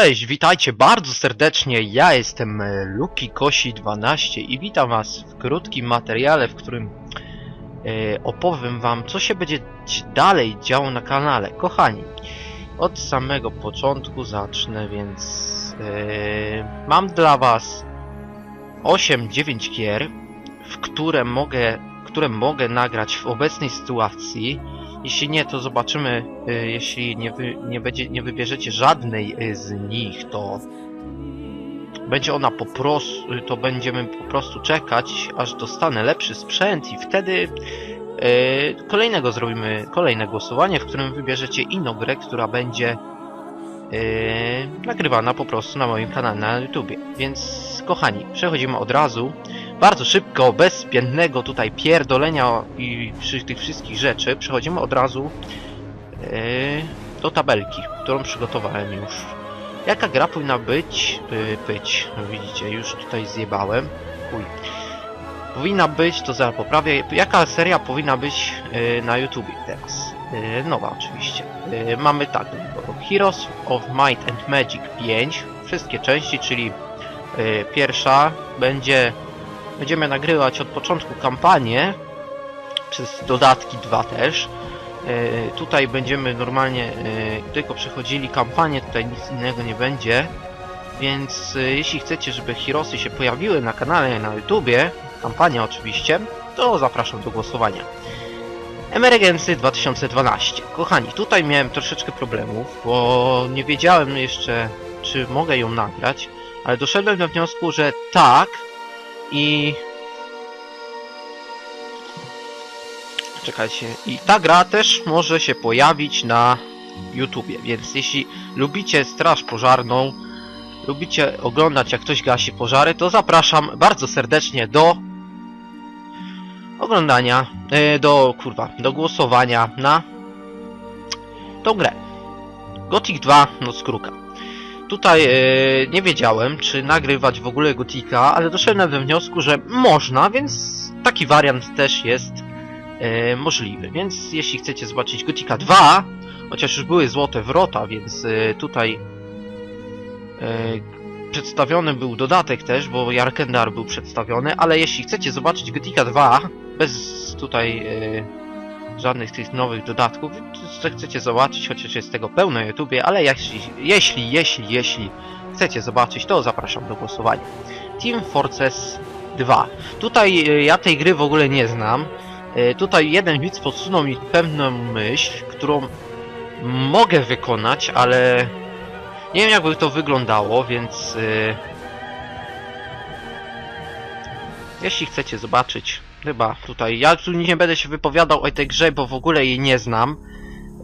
Cześć, witajcie bardzo serdecznie. Ja jestem e, Luki Kosi 12 i witam was w krótkim materiale, w którym e, opowiem wam, co się będzie dalej działo na kanale. Kochani, od samego początku zacznę, więc e, mam dla was 8-9 gier, w które mogę, które mogę nagrać w obecnej sytuacji. Jeśli nie, to zobaczymy. y, Jeśli nie, wy, nie, będzie, nie wybierzecie żadnej y, z nich, to będzie ona po prostu, to będziemy po prostu czekać, aż dostanę lepszy sprzęt i wtedy y, kolejnego zrobimy, kolejne głosowanie, w którym wybierzecie inną grę, która będzie y, nagrywana po prostu na moim kanale na YouTubie. Więc kochani, przechodzimy od razu bardzo szybko, bez zbędnego tutaj pierdolenia i tych wszystkich rzeczy, przechodzimy od razu yy, do tabelki, którą przygotowałem już. Jaka gra powinna być? Yy, być, no widzicie, już tutaj zjebałem. Powinna być, to zaraz poprawię, jaka seria powinna być yy, na YouTubie teraz? Nowa oczywiście. Mamy tak, Heroes of Might and Magic 5, wszystkie części, czyli pierwsza będzie Będziemy nagrywać od początku kampanię, przez dodatki dwa też. E, tutaj będziemy normalnie e, tylko przechodzili kampanię, tutaj nic innego nie będzie. Więc e, jeśli chcecie, żeby Hirosy się pojawiły na kanale na YouTubie, kampania oczywiście, to zapraszam do głosowania. Emergency 2012. Kochani, tutaj miałem troszeczkę problemów, bo nie wiedziałem jeszcze, czy mogę ją nagrać, ale doszedłem do wniosku, że tak, i... Czekajcie. I ta gra też może się pojawić na YouTubie, więc jeśli lubicie Straż Pożarną, lubicie oglądać jak ktoś gasi pożary, to zapraszam bardzo serdecznie do oglądania, e, do kurwa, do głosowania na tą grę. Gothic 2 Noc Kruka. Tutaj e, nie wiedziałem, czy nagrywać w ogóle Gotika, ale doszedłem do wniosku, że można, więc taki wariant też jest e, możliwy. Więc jeśli chcecie zobaczyć Gotika 2, chociaż już były złote wrota, więc e, tutaj przedstawiony był dodatek też, bo Jarkendar był przedstawiony, ale jeśli chcecie zobaczyć Gotika 2, bez tutaj żadnych tych nowych dodatków, co chcecie zobaczyć, chociaż jest tego pełno na YouTubie, ale jeśli, jeśli, jeśli, jeśli chcecie zobaczyć, to zapraszam do głosowania. Team Forces 2. Tutaj e, ja tej gry w ogóle nie znam. E, Tutaj jeden widz podsunął mi pewną myśl, którą mogę wykonać, ale nie wiem jakby to wyglądało, więc e, jeśli chcecie zobaczyć Chyba tutaj. Ja tu nie będę się wypowiadał o tej grze, bo w ogóle jej nie znam.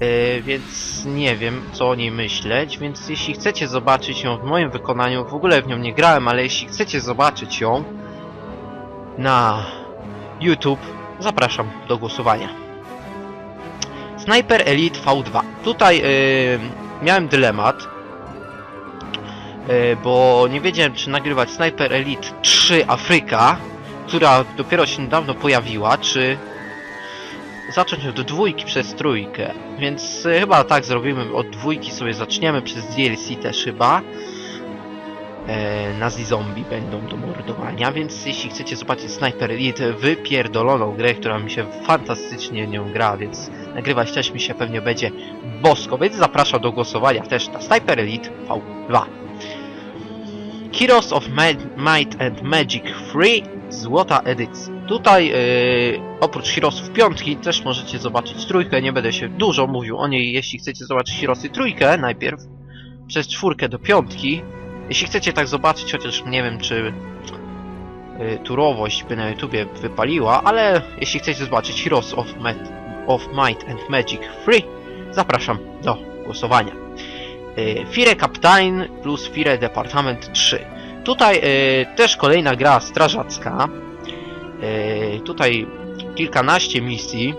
Yy, więc nie wiem, co o niej myśleć. Więc jeśli chcecie zobaczyć ją w moim wykonaniu, w ogóle w nią nie grałem, ale jeśli chcecie zobaczyć ją na YouTube, zapraszam do głosowania. Sniper Elite V2. Tutaj yy, miałem dylemat. Yy, bo nie wiedziałem, czy nagrywać Sniper Elite 3 Afryka która dopiero się niedawno pojawiła, czy zacząć od dwójki przez trójkę. Więc e, chyba tak zrobimy, od dwójki sobie zaczniemy, przez DLC też chyba. E, Nazi zombie będą do mordowania, więc jeśli chcecie zobaczyć Sniper Elite wypierdoloną grę, która mi się fantastycznie nią gra, więc nagrywać też mi się pewnie będzie bosko, więc zapraszam do głosowania też na Sniper Elite V2. Heroes of Might and Magic Free złota edycja. Tutaj yy, oprócz Heroesów piątki też możecie zobaczyć trójkę, nie będę się dużo mówił o niej, jeśli chcecie zobaczyć Heroesy trójkę najpierw, przez czwórkę do piątki. Jeśli chcecie tak zobaczyć, chociaż nie wiem czy yy, turowość by na YouTubie wypaliła, ale jeśli chcecie zobaczyć Heroes of, Met- of Might and Magic Free, zapraszam do głosowania. Yy, Fire Captain plus Fire Departament 3. Tutaj y, też kolejna gra strażacka. Y, tutaj kilkanaście misji.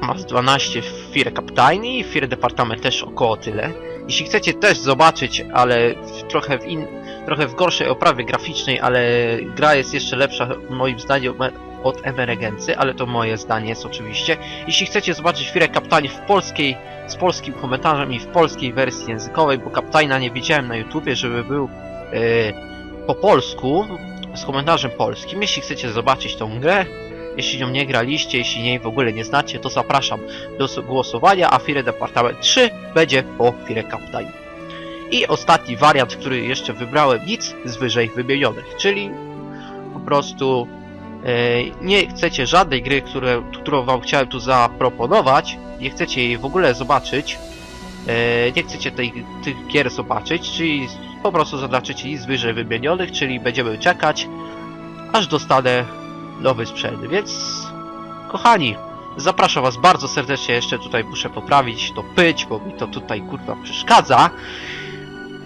Masz 12 w Fire Captain i Fire Departament też około tyle. Jeśli chcecie też zobaczyć, ale w, trochę, w in, trochę w gorszej oprawie graficznej, ale gra jest jeszcze lepsza moim zdaniem od emerygency, ale to moje zdanie jest oczywiście. Jeśli chcecie zobaczyć Firę Kaptani w polskiej, z polskim komentarzem i w polskiej wersji językowej, bo Kaptajna nie widziałem na YouTubie, żeby był yy, po polsku, z komentarzem polskim. Jeśli chcecie zobaczyć tą grę, jeśli nią nie graliście, jeśli jej w ogóle nie znacie, to zapraszam do głosowania, a Fire Departament 3 będzie po Fire Captain. I ostatni wariant, który jeszcze wybrałem, nic z wyżej wymienionych, czyli po prostu e, nie chcecie żadnej gry, które, którą wam chciałem tu zaproponować, nie chcecie jej w ogóle zobaczyć, e, nie chcecie tej, tych gier zobaczyć, czyli po prostu zaznaczycie nic z wyżej wymienionych, czyli będziemy czekać, aż dostanę nowy sprzęt, więc kochani, zapraszam was bardzo serdecznie, jeszcze tutaj muszę poprawić to pyć, bo mi to tutaj kurwa przeszkadza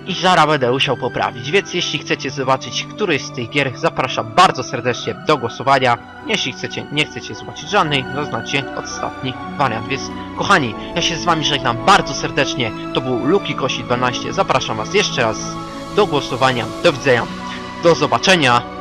i zaraz będę musiał poprawić, więc jeśli chcecie zobaczyć któryś z tych gier, zapraszam bardzo serdecznie do głosowania, jeśli chcecie, nie chcecie zobaczyć żadnej, zaznaczcie ostatni wariant, więc kochani, ja się z wami żegnam bardzo serdecznie, to był Luki Kosi 12, zapraszam was jeszcze raz do głosowania, do widzenia, do zobaczenia,